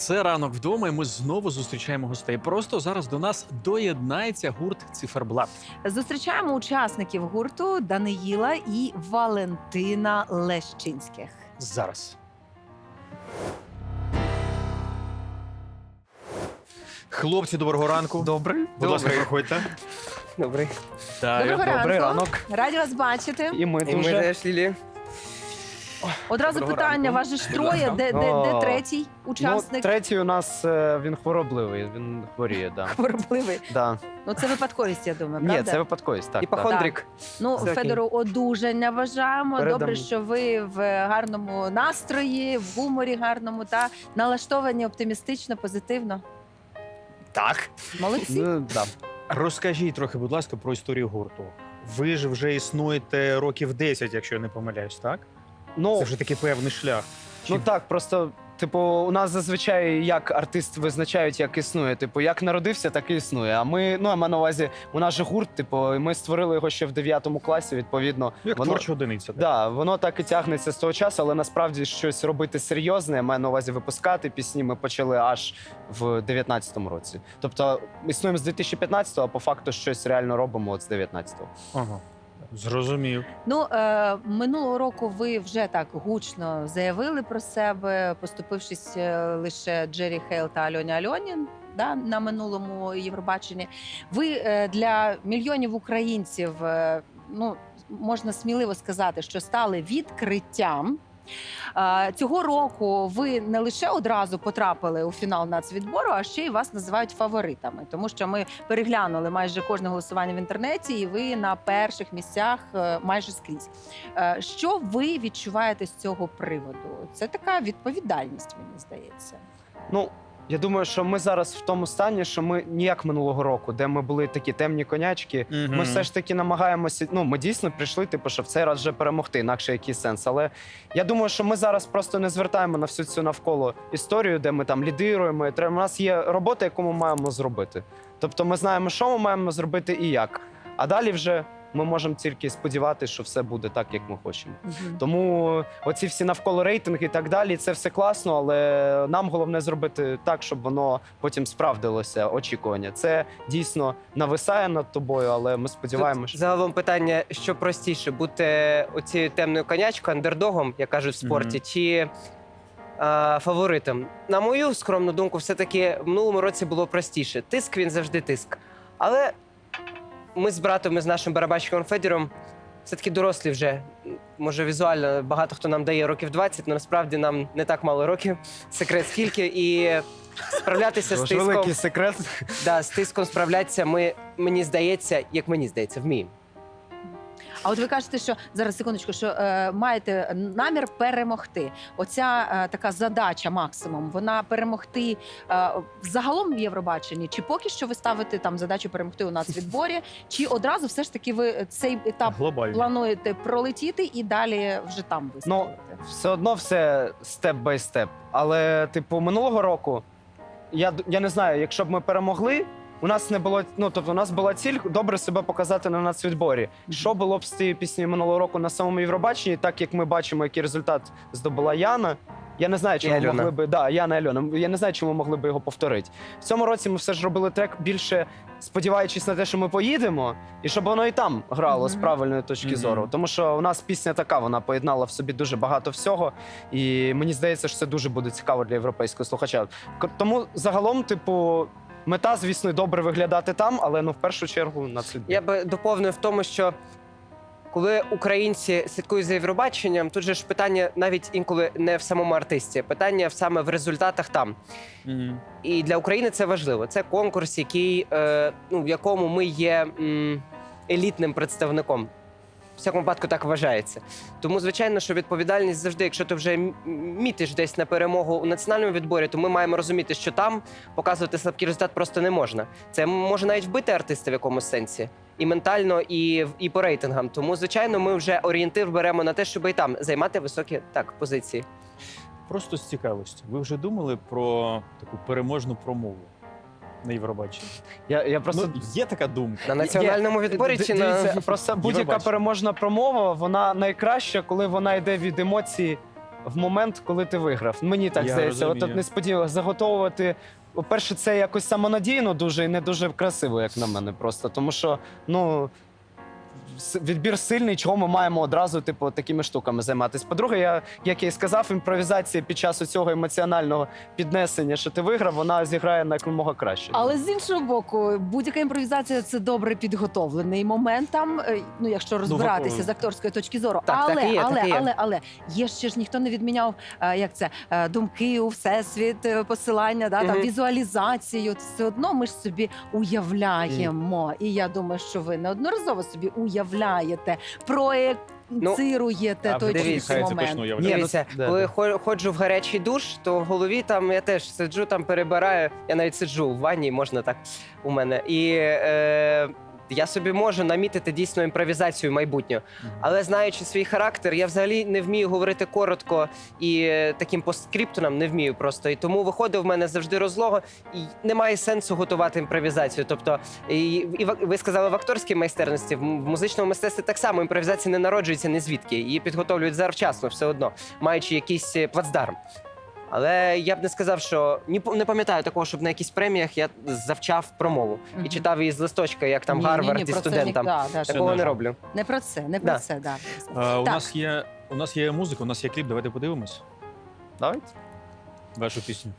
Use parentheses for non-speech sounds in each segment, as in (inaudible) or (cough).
Це ранок вдома, і ми знову зустрічаємо гостей. Просто зараз до нас доєднається гурт Циферблат. Зустрічаємо учасників гурту Даниїла і Валентина Лещинських. Зараз. Хлопці, доброго ранку. Добрий. Будь ласка, Добрий. проходьте. Добрий. Доброго Добрий ранку. ранок. Раді вас бачити. І ми І ми теж Лілі. Одразу Доброго питання: ранку. вас же ж троє. Де, де, де О. третій Ну, учасник? третій у нас е, він хворобливий, він хворіє, да. Хворобливий. да. Ну це випадковість, я думаю, Ні, це випадковість, так. так. Іпохондрик. Ну, окей. Федору, одужання бажаємо. Передамо. Добре, що ви в гарному настрої, в гуморі гарному та налаштовані оптимістично, позитивно. Так. Молодці. Ну, да. Розкажіть трохи, будь ласка, про історію гурту. Ви ж вже існуєте років 10, якщо я не помиляюсь, так? Ну, Це вже такий певний шлях. Чи- ну так, просто. Типу, у нас зазвичай як артист визначають, як існує. Типу, як народився, так і існує. А ми, ну я маю на увазі, у нас же гурт, типу, і ми створили його ще в 9 класі. Відповідно, Як воно- творча одиниця. так? Да, воно так і тягнеться з того часу, але насправді щось робити серйозне, я маю на увазі випускати пісні. Ми почали аж в 19-му році. Тобто існуємо з 2015-го, а по факту щось реально робимо от з 19-го. Ага. Зрозумів. Ну е, минулого року ви вже так гучно заявили про себе, поступившись е, лише Джері Хейл та Альоні Альонін. Да, на минулому Євробаченні. Ви е, для мільйонів українців, е, ну можна сміливо сказати, що стали відкриттям. Е, Цього року ви не лише одразу потрапили у фінал нацвідбору, а ще й вас називають фаворитами, тому що ми переглянули майже кожне голосування в інтернеті, і ви на перших місцях е, майже скрізь. Е, Що ви відчуваєте з цього приводу? Це така відповідальність, мені здається. Ну, я думаю, що ми зараз в тому стані, що ми ніяк минулого року, де ми були такі темні конячки. Ми все ж таки намагаємося. Ну, ми дійсно прийшли, типу, що в цей раз вже перемогти, інакше який сенс. Але я думаю, що ми зараз просто не звертаємо на всю цю навколо історію, де ми там лідируємо. І треба. У нас є робота, яку ми маємо зробити. Тобто, ми знаємо, що ми маємо зробити і як. А далі вже ми можемо тільки сподіватися, що все буде так, як ми хочемо. Тому оці всі навколо рейтинги і так далі, це все класно, але нам головне зробити так, щоб воно потім справдилося. Очікування. Це дійсно нависає над тобою, але ми сподіваємося. Загалом питання, що простіше, бути оцією темною конячкою, андердогом, як кажуть в спорті, Мгм. чи фаворитом. На мою скромну думку, все-таки в минулому році було простіше. Тиск він завжди тиск. Але ми з братом, ми з нашим барабанщиком Федіром все-таки дорослі вже. Може, візуально багато хто нам дає років 20, але насправді нам не так мало років. Секрет скільки. І справлятися з тиском. великий секрет. Да, з тиском справлятися ми, мені здається, як мені здається, вміємо. А от ви кажете, що зараз секундочку, що е, маєте намір перемогти. Оця е, така задача максимум, вона перемогти е, загалом в Євробаченні, чи поки що ви ставите там задачу перемогти у нацвідборі, чи одразу все ж таки ви цей етап Глобально. плануєте пролетіти і далі вже там виставити? Все одно все степ бай степ. Але, типу, минулого року я, я не знаю, якщо б ми перемогли. У нас не було, ну тобто, у нас була ціль добре себе показати на нацвідборі. Що було б з тією піснею минулого року на самому Євробаченні, так як ми бачимо, який результат здобула Яна. Я не знаю, ми Альона. могли би. Да, Яна Альона. Я не знаю, чи ми могли би його повторити. В цьому році ми все ж робили трек більше сподіваючись на те, що ми поїдемо, і щоб воно і там грало з правильної точки зору. Тому що у нас пісня така, вона поєднала в собі дуже багато всього. І мені здається, що це дуже буде цікаво для європейського слухача. Тому загалом, типу, мета, звісно, добре виглядати там, але ну в першу чергу на це. Я би доповнив в тому, що коли українці слідкують за Євробаченням, тут же ж питання навіть інколи не в самому артисті, питання саме в результатах там. Мгм. І для України це важливо. Це конкурс, який, е, ну, в якому ми є м, елітним представником. Всякому випадку так вважається. Тому, звичайно, що відповідальність завжди, якщо ти вже мітиш десь на перемогу у національному відборі, то ми маємо розуміти, що там показувати слабкий результат просто не можна. Це може навіть вбити артиста в якомусь сенсі. І ментально, і, і по рейтингам. Тому, звичайно, ми вже орієнтир беремо на те, щоб і там займати високі так позиції. Просто з цікавості. Ви вже думали про таку переможну промову на Євробаченні? Я, я просто Ну, є така думка. На національному відборі Д- чи дивіться, на просто будь-яка Євробачення. переможна промова, вона найкраща, коли вона йде від емоцій в момент, коли ти виграв. Мені так Я здається, от, розумію. от несподівано заготовувати. По-перше, це якось самонадійно дуже і не дуже красиво, як на мене, просто. Тому що, ну. Відбір сильний, чого ми маємо одразу, типу, такими штуками займатися. По-друге, я, як я і сказав, імпровізація під час цього емоціонального піднесення, що ти виграв, вона зіграє на якомога краще. Але з іншого боку, будь-яка імпровізація це добре підготовлений момент. Там, е, ну якщо розбиратися ви- з акторської точки зору, Так, але, так є, але, так є. але, але є ще ж ніхто не відміняв, е, як це е, думки у всесвіт, посилання, да там візуалізацію. Все одно ми ж собі уявляємо. І я думаю, що ви неодноразово собі уявляєте, проєцируєте А той чи дивіться, інший момент. точно Ні, ну, Дивіться, да, коли да. хо- ходжу в гарячий душ, то в голові там я теж сиджу, там перебираю. Я навіть сиджу в ванні, можна так у мене. І е, я собі можу намітити дійсно імпровізацію майбутнього. Але знаючи свій характер, я взагалі не вмію говорити коротко і е, таким постскриптоном не вмію просто. І тому виходить в мене завжди розлого, і немає сенсу готувати імпровізацію. Тобто, і, і в- ви сказали в акторській майстерності, в м- в музичному мистецтві так само імпровізація не народжується ні звідки. Її підготовлюють завчасно, все одно, маючи якийсь е, плацдарм. Але я б не сказав, що ні не пам'ятаю такого, щоб на якісь преміях я завчав промову і читав її з листочка, як там Ні, ні, Гарвард ні, і про це студентам. ні- да, да, Це Такого не роблю. Не про це, не про Да. це, да. Е, у Так. нас є у нас є музика, у нас є кліп. Давайте подивимось Давайте. вашу пісню.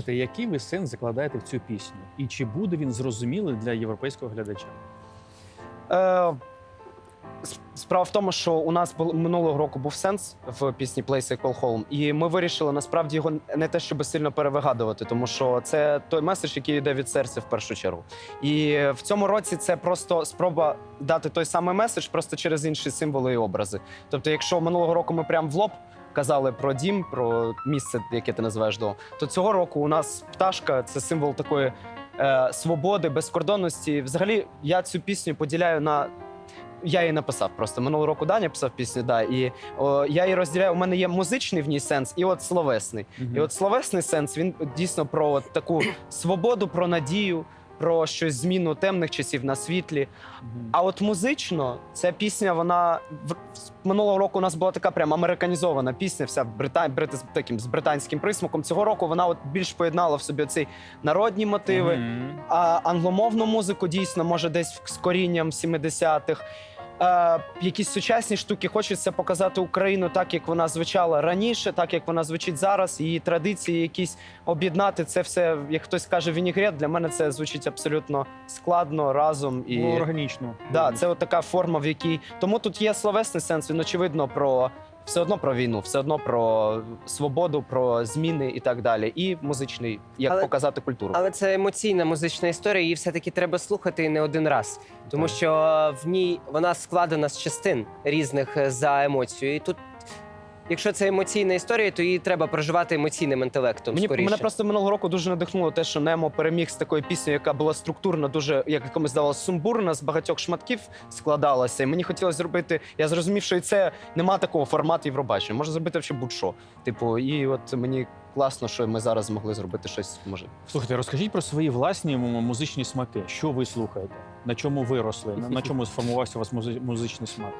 Слухайте, який ви сенс закладаєте в цю пісню? І чи буде він зрозумілий для європейського глядача? Е, Справа в тому, що у нас бул, минулого року був сенс в пісні Place I Call Home, і ми вирішили насправді його не те, щоб сильно перевигадувати, тому що це той меседж, який йде від серця в першу чергу. І в цьому році це просто спроба дати той самий меседж, просто через інші символи і образи. Тобто, якщо минулого року ми прям в лоб казали про дім, про місце, яке ти називаєш домом, то цього року у нас пташка це символ такої е, свободи, безкордонності. Взагалі, я цю пісню поділяю на. Я її написав просто минулого року Даня писав пісню, да, і о, я її розділяю. У мене є музичний в ній сенс, і от словесний. І от словесний сенс він дійсно про от таку свободу, про надію, про щось зміну темних часів на світлі. А от музично ця пісня, вона в минулого року у нас була така прям американізована пісня, вся брита... брит... таким з британським присмаком. Цього року вона от більш поєднала в собі ці народні мотиви. Мгм. А англомовну музику дійсно може десь з корінням 70-х. Е, якісь сучасні штуки хочеться показати Україну так, як вона звучала раніше, так як вона звучить зараз. Її традиції, якісь об'єднати це все, як хтось каже, вінігрет. Для мене це звучить абсолютно складно разом і Було органічно. Да, це от така форма, в якій тому тут є словесний сенс. Він очевидно про все одно про війну, все одно про свободу, про зміни і так далі. І музичний, як Але- показати культуру. Але це емоційна музична історія, її все-таки треба слухати не один раз. Тому Так. що в ній вона складена з частин різних е, за емоцією. І тут, якщо це емоційна історія, то її треба проживати емоційним інтелектом. Мені скоріше. мене просто минулого року дуже надихнуло те, що Немо переміг з такою піснею, яка була структурно дуже, як якомусь здавалося, сумбурна, з багатьох шматків складалася. І мені хотілося зробити. Я зрозумів, що і це нема такого формату Євробачення. Можна зробити ще будь-що. Типу, і от мені класно, що ми зараз змогли зробити щось. Може, Слухайте, розкажіть про свої власні музичні смаки. Що ви слухаєте? На чому ви росли? На, на чому сформувався у вас музи- музичний смак?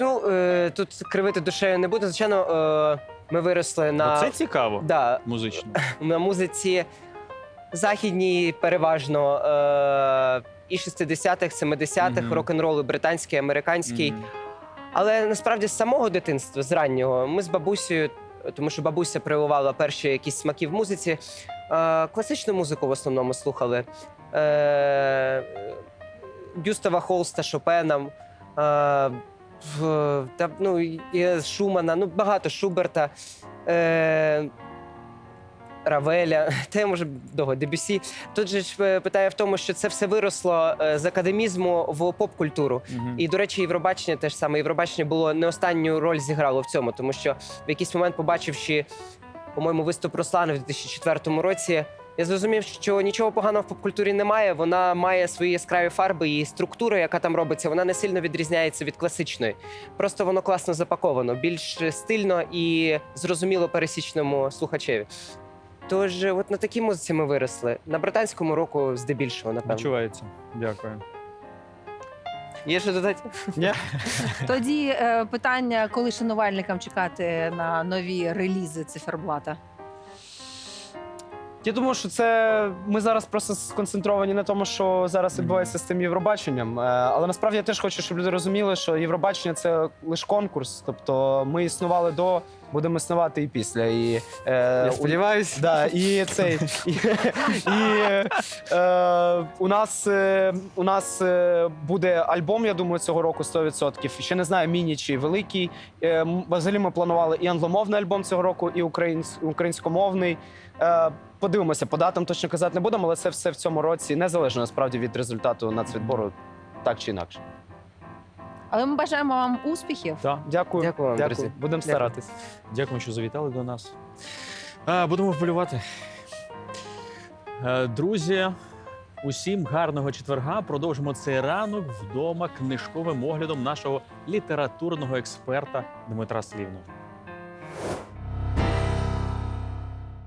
Ну, е, тут кривити душею не буде. Звичайно, е, ми виросли на, Це цікаво. да, Музично. (laughs) на музиці західній, переважно е, і 60-х, 70-х, Мгм. рок-н-ролу британський, американський. Мгм. Але насправді з самого дитинства, з раннього, ми з бабусею, тому що бабуся прививала перші якісь смаки в музиці. Е, класичну музику в основному слухали. Е, Гюстава Холста, Шопена, е, та, ну, і Шумана, ну, багато Шуберта. Е, Равеля, (laughs) та я може довго Дебюсі. Тут же ж е, питає в тому, що це все виросло е, з академізму в поп-культуру. Мгм. І, до речі, Євробачення теж саме Євробачення було не останню роль зіграло в цьому, тому що в якийсь момент, побачивши, по-моєму, виступ Руслана в 2004 році, я зрозумів, що нічого поганого в поп-культурі немає. Вона має свої яскраві фарби і структура, яка там робиться, вона не сильно відрізняється від класичної. Просто воно класно запаковано, більш стильно і зрозуміло пересічному слухачеві. Тож, от на такій музиці ми виросли. На британському року здебільшого, напевно. Відчувається. Дякую. Є що додати? Ні? Тоді е, питання, коли шанувальникам чекати на нові релізи циферблата? Я думаю, що це ми зараз просто сконцентровані на тому, що зараз відбувається з тим Євробаченням. Е, Але насправді я теж хочу, щоб люди розуміли, що Євробачення це лише конкурс. Тобто ми існували до, будемо існувати і після. І, е, у- сподіваюся. Да, і цей і, і е, у нас е, у нас е, буде альбом, я думаю, цього року 100%. Ще не знаю, міні чи великий. Е, м, взагалі ми планували і англомовний альбом цього року, і українсь, українськомовний. Е, подивимося, по датам точно казати не будемо, але це все в цьому році незалежно насправді від результату нацвідбору, так чи інакше. Але ми бажаємо вам успіхів. Так. Дякую. Дякую вам, Дякую. друзі. Будемо Дякую. старатись. Дякую, що завітали до нас. А, будемо вболівати. Е, Друзі, усім гарного четверга. Продовжимо цей ранок вдома книжковим оглядом нашого літературного експерта Дмитра Слівного.